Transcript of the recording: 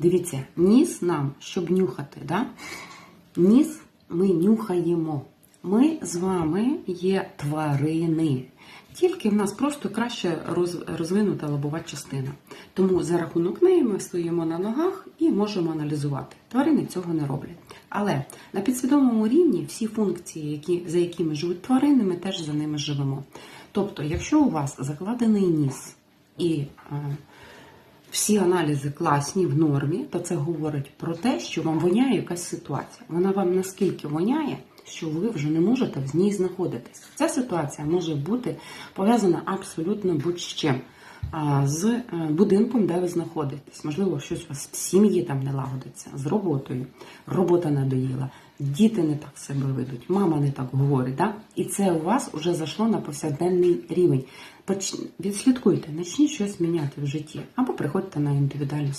Дивіться, ніс нам, щоб нюхати, да? ніс ми нюхаємо. Ми з вами є тварини. Тільки в нас просто краще роз- розвинута лобова частина. Тому за рахунок неї ми стоїмо на ногах і можемо аналізувати. Тварини цього не роблять. Але на підсвідомому рівні всі функції, які, за якими живуть тварини, ми теж за ними живемо. Тобто, якщо у вас закладений ніс і е, всі аналізи класні в нормі, то це говорить про те, що вам воняє якась ситуація. Вона вам наскільки воняє, що ви вже не можете в ній знаходитись. Ця ситуація може бути пов'язана абсолютно будь з е, будинком, де ви знаходитесь. Можливо, щось у вас в сім'ї там не лагодиться, з роботою. Робота надоїла, діти не так себе ведуть, мама не так говорить. Да? І це у вас вже зайшло на повсякденний рівень. Відслідкуйте, почніть щось міняти в житті, або приходьте на індивідуальну